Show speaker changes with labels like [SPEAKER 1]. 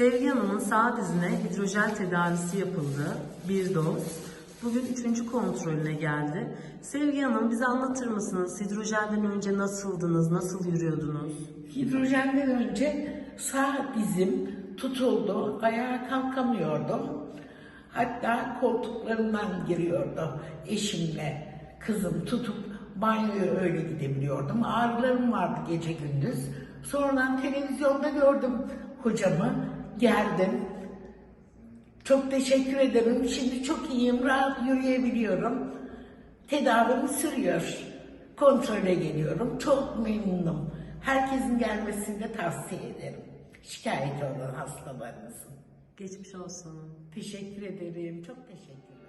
[SPEAKER 1] Sevgi Hanım'ın sağ dizine hidrojel tedavisi yapıldı. Bir doz. Bugün üçüncü kontrolüne geldi. Sevgi Hanım bize anlatır mısınız? Hidrojelden önce nasıldınız? Nasıl yürüyordunuz?
[SPEAKER 2] Hidrojenden önce sağ dizim tutuldu, ayağa kalkamıyordum. Hatta koltuklarından giriyordu eşimle kızım tutup banyoya öyle gidebiliyordum. Ağrılarım vardı gece gündüz. Sonradan televizyonda gördüm hocamı, geldim. Çok teşekkür ederim. Şimdi çok iyiyim, rahat yürüyebiliyorum. Tedavim sürüyor. Kontrole geliyorum. Çok memnunum. Herkesin gelmesini de tavsiye ederim. Şikayet olan hastalarınızın.
[SPEAKER 1] Geçmiş olsun.
[SPEAKER 2] Teşekkür ederim. Çok teşekkür ederim.